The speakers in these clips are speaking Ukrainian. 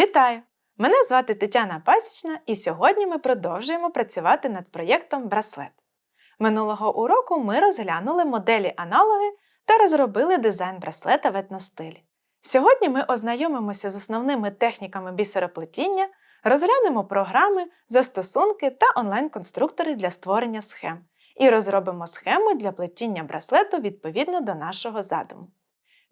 Вітаю! Мене звати Тетяна Пасічна, і сьогодні ми продовжуємо працювати над проєктом Браслет. Минулого уроку ми розглянули моделі аналоги та розробили дизайн браслета в етностилі. Сьогодні ми ознайомимося з основними техніками бісероплетіння, розглянемо програми, застосунки та онлайн-конструктори для створення схем і розробимо схему для плетіння браслету відповідно до нашого задуму.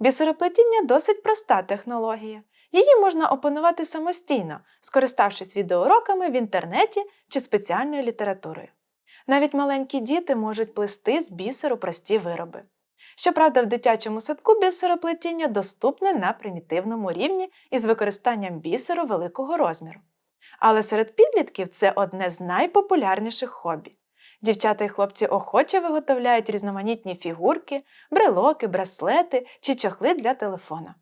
Бісероплетіння досить проста технологія. Її можна опанувати самостійно, скориставшись відеоуроками в інтернеті чи спеціальною літературою. Навіть маленькі діти можуть плести з бісеру прості вироби. Щоправда, в дитячому садку бісероплетіння доступне на примітивному рівні із використанням бісеру великого розміру. Але серед підлітків це одне з найпопулярніших хобі. Дівчата і хлопці охоче виготовляють різноманітні фігурки, брелоки, браслети чи чохли для телефона.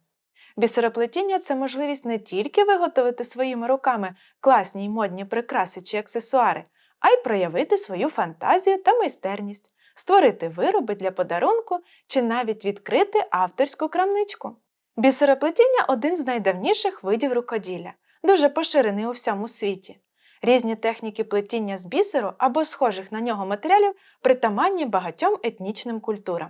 Бісероплетіння це можливість не тільки виготовити своїми руками класні й модні прикраси чи аксесуари, а й проявити свою фантазію та майстерність, створити вироби для подарунку чи навіть відкрити авторську крамничку. Бісероплетіння один з найдавніших видів рукоділля, дуже поширений у всьому світі. Різні техніки плетіння з бісеру або схожих на нього матеріалів притаманні багатьом етнічним культурам.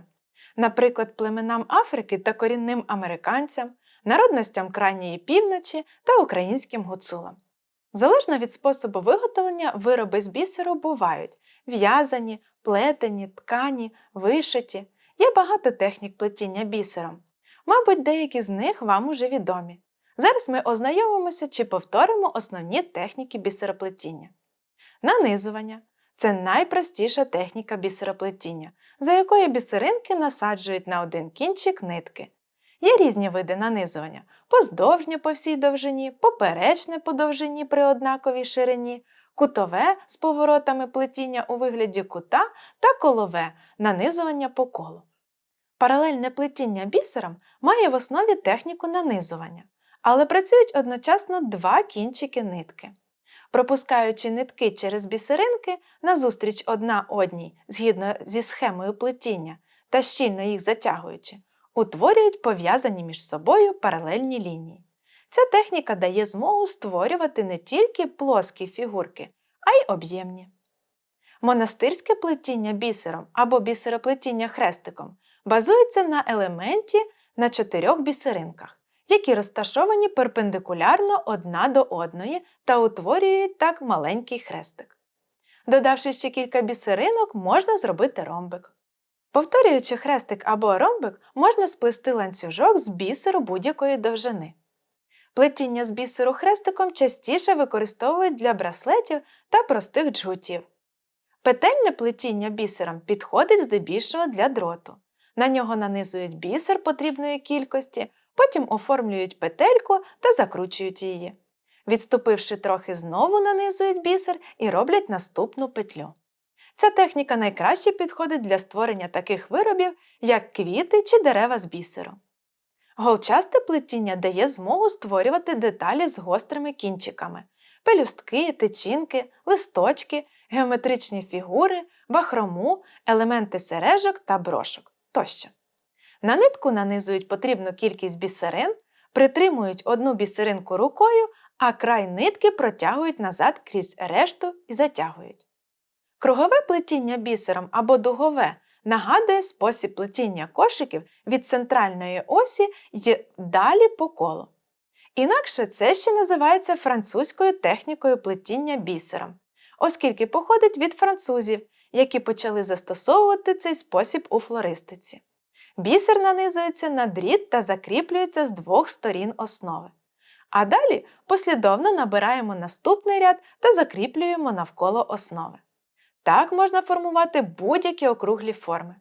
Наприклад, племенам Африки та корінним американцям, народностям крайньої півночі та українським гуцулам. Залежно від способу виготовлення, вироби з бісеру бувають в'язані, плетені, ткані, вишиті. Є багато технік плетіння бісером. Мабуть, деякі з них вам уже відомі. Зараз ми ознайомимося чи повторимо основні техніки бісероплетіння. Нанизування це найпростіша техніка бісероплетіння, за якою бісеринки насаджують на один кінчик нитки. Є різні види нанизування поздовжнє по всій довжині, поперечне по довжині при однаковій ширині, кутове з поворотами плетіння у вигляді кута та колове нанизування по колу. Паралельне плетіння бісером має в основі техніку нанизування, але працюють одночасно два кінчики нитки. Пропускаючи нитки через бісеринки назустріч одна одній згідно зі схемою плетіння та щільно їх затягуючи, утворюють пов'язані між собою паралельні лінії. Ця техніка дає змогу створювати не тільки плоскі фігурки, а й об'ємні. Монастирське плетіння бісером або бісероплетіння хрестиком базується на елементі на чотирьох бісеринках, які розташовані перпендикулярно одна до одної та утворюють так маленький хрестик. Додавши ще кілька бісеринок, можна зробити ромбик. Повторюючи хрестик або ромбик, можна сплести ланцюжок з бісеру будь-якої довжини. Плетіння з бісеру хрестиком частіше використовують для браслетів та простих джгутів. Петельне плетіння бісером підходить здебільшого для дроту. На нього нанизують бісер потрібної кількості, потім оформлюють петельку та закручують її. Відступивши трохи, знову нанизують бісер і роблять наступну петлю. Ця техніка найкраще підходить для створення таких виробів, як квіти чи дерева з бісеру. Голчасте плетіння дає змогу створювати деталі з гострими кінчиками пелюстки, течінки, листочки, геометричні фігури, бахрому, елементи сережок та брошок тощо. На нитку нанизують потрібну кількість бісерин, притримують одну бісеринку рукою, а край нитки протягують назад крізь решту і затягують. Кругове плетіння бісером або дугове нагадує спосіб плетіння кошиків від центральної осі й далі по колу. Інакше це ще називається французькою технікою плетіння бісером, оскільки походить від французів, які почали застосовувати цей спосіб у флористиці. Бісер нанизується на дріт та закріплюється з двох сторін основи. А далі послідовно набираємо наступний ряд та закріплюємо навколо основи. Так можна формувати будь-які округлі форми.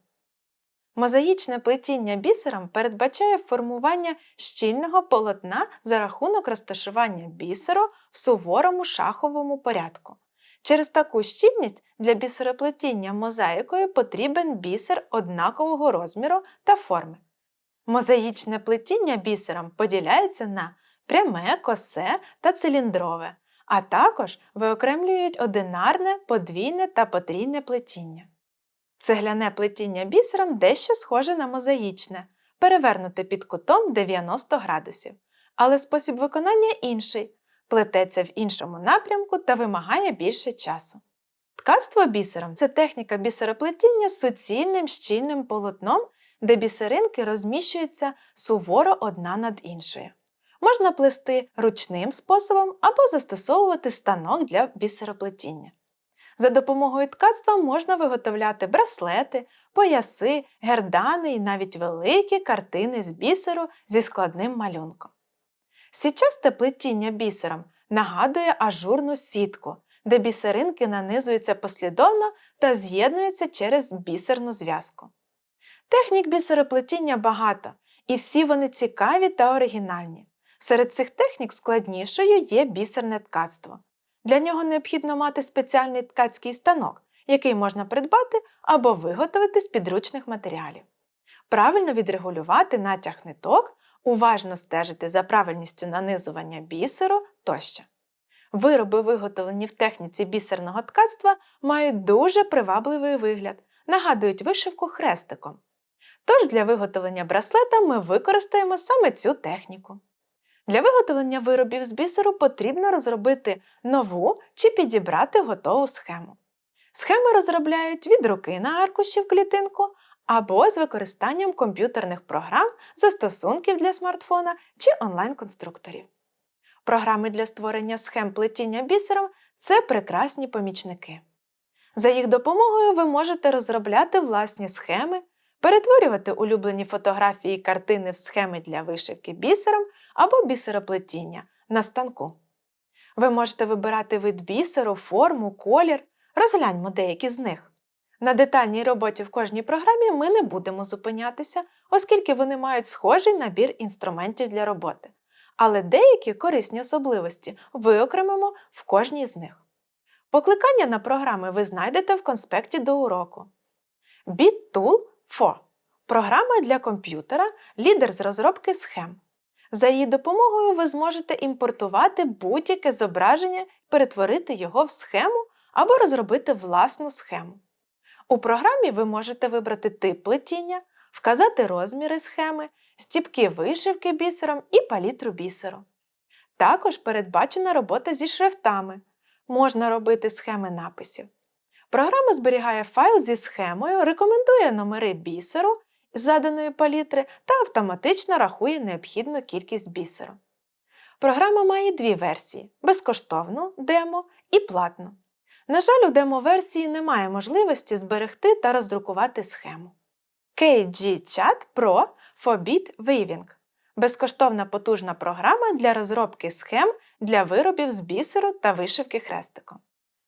Мозаїчне плетіння бісером передбачає формування щільного полотна за рахунок розташування бісеру в суворому шаховому порядку. Через таку щільність для бісероплетіння мозаїкою потрібен бісер однакового розміру та форми. Мозаїчне плетіння бісером поділяється на пряме, косе та циліндрове, а також виокремлюють одинарне, подвійне та потрійне плетіння. Цегляне плетіння бісером дещо схоже на мозаїчне, перевернуте під кутом 90 градусів, Але спосіб виконання інший, плететься в іншому напрямку та вимагає більше часу. Ткацтво бісером це техніка бісероплетіння з суцільним щільним полотном, де бісеринки розміщуються суворо одна над іншою. Можна плести ручним способом або застосовувати станок для бісероплетіння. За допомогою ткацтва можна виготовляти браслети, пояси, гердани і навіть великі картини з бісеру зі складним малюнком. Січасте плетіння бісером нагадує ажурну сітку, де бісеринки нанизуються послідовно та з'єднуються через бісерну зв'язку. Технік бісероплетіння багато, і всі вони цікаві та оригінальні. Серед цих технік складнішою є бісерне ткацтво. Для нього необхідно мати спеціальний ткацький станок, який можна придбати або виготовити з підручних матеріалів. Правильно відрегулювати натяг ниток, уважно стежити за правильністю нанизування бісеру тощо. Вироби, виготовлені в техніці бісерного ткацтва, мають дуже привабливий вигляд, нагадують вишивку хрестиком. Тож для виготовлення браслета ми використаємо саме цю техніку. Для виготовлення виробів з бісеру потрібно розробити нову чи підібрати готову схему. Схеми розробляють від руки на аркуші в клітинку або з використанням комп'ютерних програм, застосунків для смартфона чи онлайн-конструкторів. Програми для створення схем плетіння бісером це прекрасні помічники. За їх допомогою ви можете розробляти власні схеми, перетворювати улюблені фотографії і картини в схеми для вишивки бісером або бісероплетіння на станку. Ви можете вибирати вид бісеру, форму, колір, розгляньмо деякі з них. На детальній роботі в кожній програмі ми не будемо зупинятися, оскільки вони мають схожий набір інструментів для роботи. Але деякі корисні особливості виокремимо в кожній з них. Покликання на програми ви знайдете в конспекті до уроку. BitTool програма для комп'ютера, лідер з розробки схем. За її допомогою ви зможете імпортувати будь-яке зображення перетворити його в схему або розробити власну схему. У програмі ви можете вибрати тип плетіння, вказати розміри схеми, стіпки вишивки бісером і палітру бісеру. Також передбачена робота зі шрифтами. Можна робити схеми написів. Програма зберігає файл зі схемою, рекомендує номери бісеру заданої палітри та автоматично рахує необхідну кількість бісеру. Програма має дві версії безкоштовну демо і платну. На жаль, у демо-версії немає можливості зберегти та роздрукувати схему. KG Chat Pro for Bit Weaving безкоштовна потужна програма для розробки схем для виробів з бісеру та вишивки хрестиком.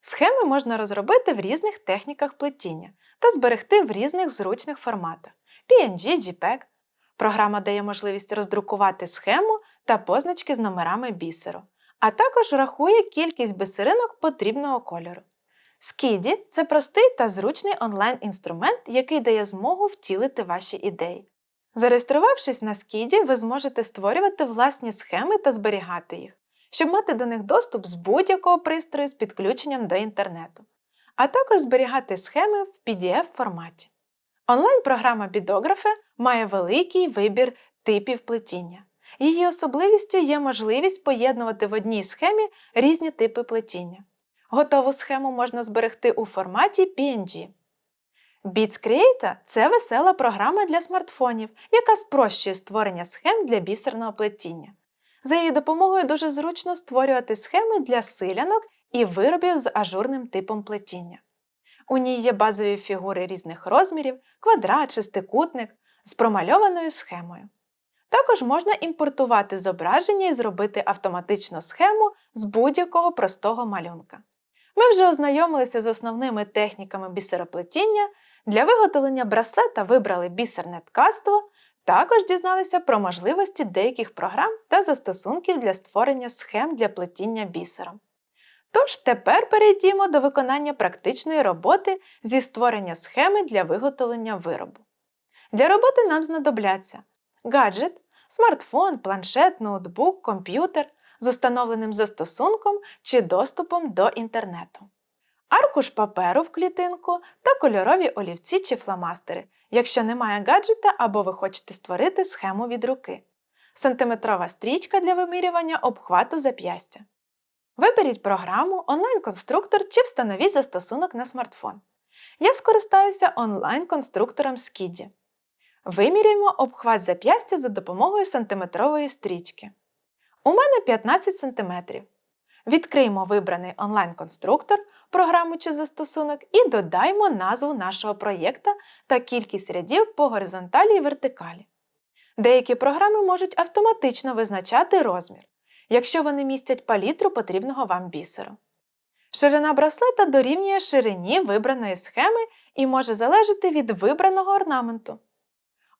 Схеми можна розробити в різних техніках плетіння та зберегти в різних зручних форматах PNG, JPEG. Програма дає можливість роздрукувати схему та позначки з номерами бісеру, а також рахує кількість бисеринок потрібного кольору. Скіді це простий та зручний онлайн-інструмент, який дає змогу втілити ваші ідеї. Зареєструвавшись на Скіді, ви зможете створювати власні схеми та зберігати їх, щоб мати до них доступ з будь-якого пристрою з підключенням до інтернету, а також зберігати схеми в PDF форматі. Онлайн-програма Бідографе має великий вибір типів плетіння. Її особливістю є можливість поєднувати в одній схемі різні типи плетіння. Готову схему можна зберегти у форматі PNG. Beats Creator – це весела програма для смартфонів, яка спрощує створення схем для бісерного плетіння. За її допомогою дуже зручно створювати схеми для силянок і виробів з ажурним типом плетіння. У ній є базові фігури різних розмірів, квадрат, шестикутник з промальованою схемою. Також можна імпортувати зображення і зробити автоматично схему з будь-якого простого малюнка. Ми вже ознайомилися з основними техніками бісероплетіння. Для виготовлення браслета вибрали бісерне ткацтво, також дізналися про можливості деяких програм та застосунків для створення схем для плетіння бісером. Тож тепер перейдімо до виконання практичної роботи зі створення схеми для виготовлення виробу. Для роботи нам знадобляться гаджет, смартфон, планшет, ноутбук, комп'ютер з установленим застосунком чи доступом до інтернету, аркуш паперу в клітинку та кольорові олівці чи фломастери, якщо немає гаджета або ви хочете створити схему від руки. сантиметрова стрічка для вимірювання обхвату зап'ястя. Виберіть програму, онлайн-конструктор чи встановіть застосунок на смартфон. Я скористаюся онлайн-конструктором Skiddy. Вимірюємо обхват зап'ястя за допомогою сантиметрової стрічки. У мене 15 см. Відкриємо вибраний онлайн-конструктор, програму чи застосунок і додаймо назву нашого проєкта та кількість рядів по горизонталі і вертикалі. Деякі програми можуть автоматично визначати розмір, якщо вони містять палітру потрібного вам бісеру. Ширина браслета дорівнює ширині вибраної схеми і може залежати від вибраного орнаменту.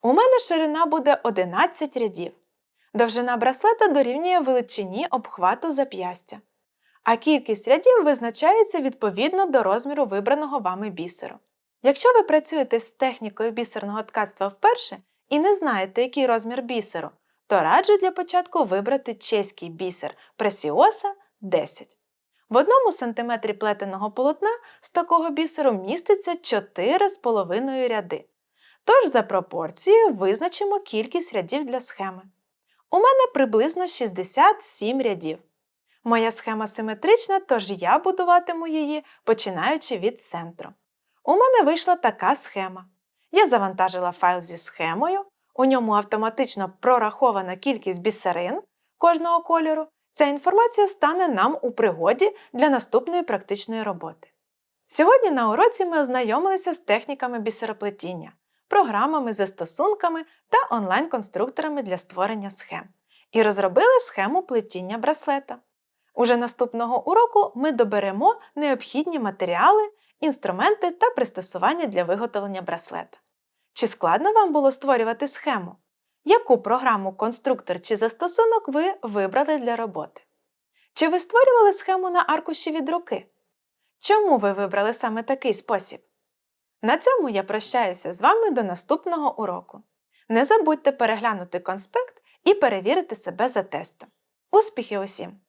У мене ширина буде 11 рядів. Довжина браслета дорівнює величині обхвату зап'ястя, а кількість рядів визначається відповідно до розміру вибраного вами бісеру. Якщо ви працюєте з технікою бісерного ткацтва вперше і не знаєте, який розмір бісеру, то раджу для початку вибрати чеський бісер Preciosa 10. В одному сантиметрі плетеного полотна з такого бісеру міститься 4,5 ряди. Тож за пропорцією визначимо кількість рядів для схеми. У мене приблизно 67 рядів. Моя схема симетрична, тож я будуватиму її, починаючи від центру. У мене вийшла така схема. Я завантажила файл зі схемою, у ньому автоматично прорахована кількість бісерин кожного кольору. Ця інформація стане нам у пригоді для наступної практичної роботи. Сьогодні на уроці ми ознайомилися з техніками бісероплетіння, програмами, застосунками та онлайн-конструкторами для створення схем і розробили схему плетіння браслета. Уже наступного уроку ми доберемо необхідні матеріали, інструменти та пристосування для виготовлення браслета. Чи складно вам було створювати схему? Яку програму, конструктор чи застосунок ви вибрали для роботи? Чи ви створювали схему на аркуші від руки? Чому ви вибрали саме такий спосіб? На цьому я прощаюся з вами до наступного уроку. Не забудьте переглянути конспект і перевірити себе за тестом. Успіхів усім!